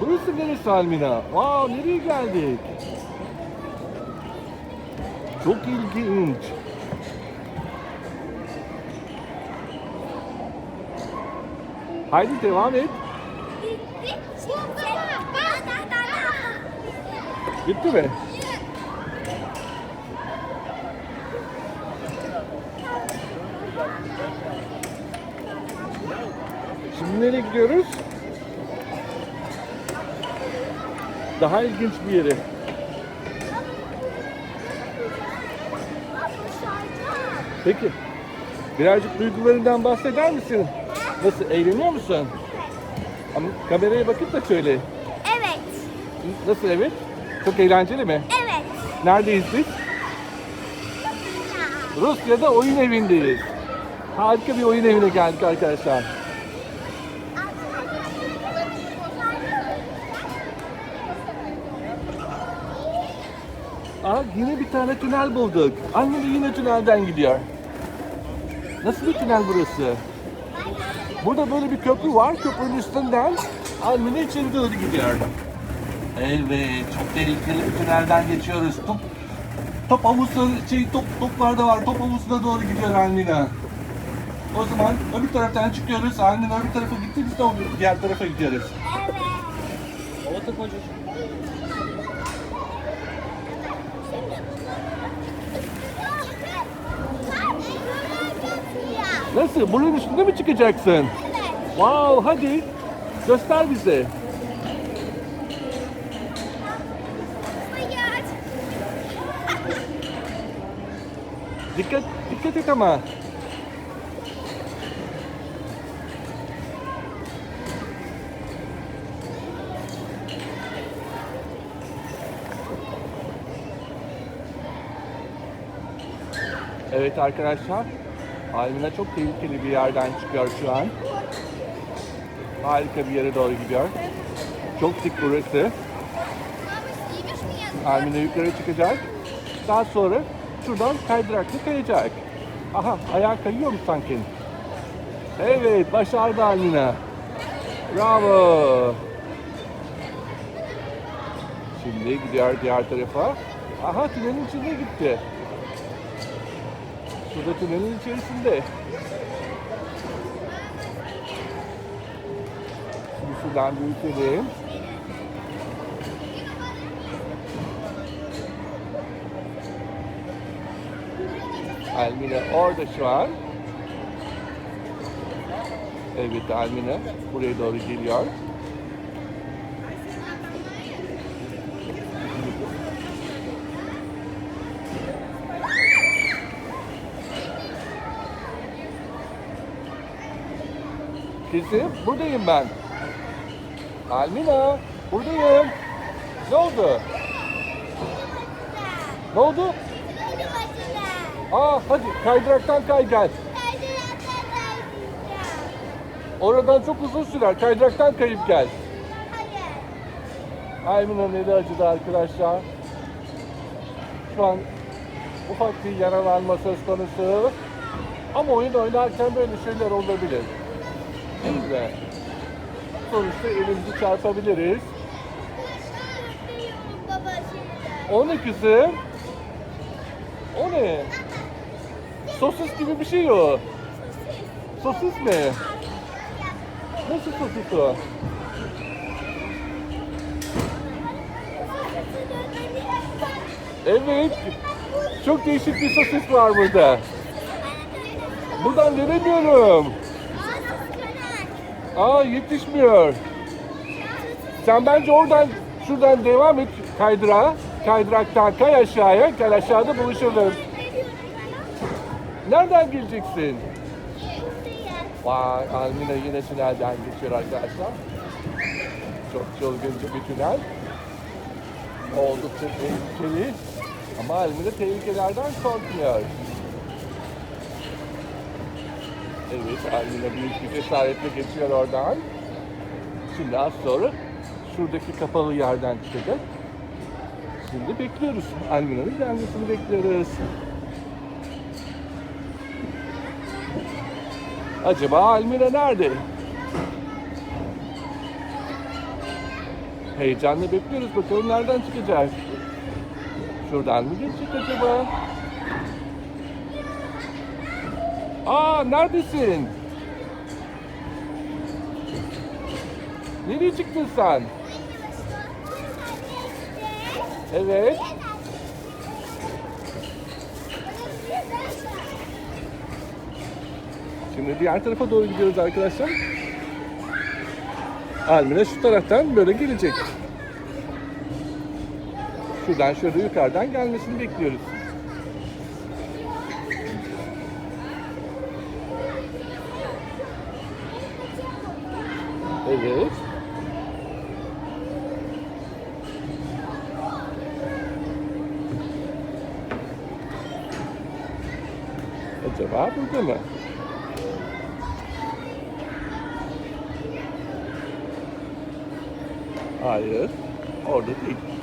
Burası neresi Almina? Wow, nereye geldik? Çok ilginç. Haydi devam et. Bitti mi? Şimdi nereye gidiyoruz? Daha ilginç bir yere. Peki. Birazcık duygularından bahseder misin? Nasıl eğleniyor musun? Ama kameraya bakıp da söyle. Evet. Nasıl evet? Çok eğlenceli mi? Evet. Neredeyiz biz? Rusya'da oyun evindeyiz. Harika bir oyun evine geldik arkadaşlar. Aa yine bir tane tünel bulduk. Anne de yine tünelden gidiyor. Nasıl bir tünel burası? Burada böyle bir köprü var. Köprünün üstünden Almine içeri doğru gidiyor. Evet, çok tehlikeli bir tünelden geçiyoruz. Top, top havuzu, şey, top, toplar da var. Top havuzuna doğru gidiyor Almina. O zaman öbür taraftan çıkıyoruz. Almina öbür tarafa gitti, biz de diğer tarafa gidiyoruz. Nasıl? Bunun üstünde mi çıkacaksın? Wow, hadi. Göster bize. Dikkat, dikkat et ama. Evet arkadaşlar, Almina çok tehlikeli bir yerden çıkıyor şu an. Harika bir yere doğru gidiyor. Çok dik burası. Almina yukarı çıkacak. Daha sonra şuradan kaydıraklı kayacak. Aha ayağı kayıyor mu sanki? Evet başardı Almina. Bravo. Şimdi gidiyor diğer tarafa. Aha tünelin içine gitti. Şurada tünelin içerisinde. Şimdi şuradan büyütelim. Almina orada şu an. Evet Almina buraya doğru geliyor. Kızım buradayım ben. Almina buradayım. Ne oldu? Ne oldu? Aa hadi kaydıraktan kay gel. Oradan çok uzun sürer. Kaydıraktan kayıp gel. Aymina'nın eli acıdı arkadaşlar. Şu an ufak bir yaralanma söz konusu. Ama oyun oynarken böyle şeyler olabilir. Değil mi? Sonuçta elimizi çarpabiliriz. O ne kızım? O ne? Sosis gibi bir şey o. Sosis mi? Nasıl sosis o? Evet. Çok değişik bir sosis var burada. Buradan veremiyorum. Aa yetişmiyor. Sen bence oradan şuradan devam et kaydırağa. Kaydıraktan kay aşağıya. Gel aşağıda buluşalım. Nereden geleceksin? Vay Almina yine tünelden geçiyor arkadaşlar. Çok çılgınca bir tünel. Oldukça tehlikeli. Ama Almina tehlikelerden korkmuyor. Evet Almina büyük bir cesaretle geçiyor oradan. Şimdi az sonra şuradaki kapalı yerden çıkacak. Şimdi bekliyoruz. Almina'nın gelmesini bekliyoruz. Acaba Almina nerede? Heyecanla bekliyoruz bakalım nereden çıkacak. Şuradan mı geçecek acaba? Aa neredesin? Nereye çıktın sen? Evet. Şimdi diğer tarafa doğru gidiyoruz arkadaşlar. Almina şu taraftan böyle gelecek. Şuradan şöyle yukarıdan gelmesini bekliyoruz. Evet. Acaba burada mı? Hayır. Orada değil.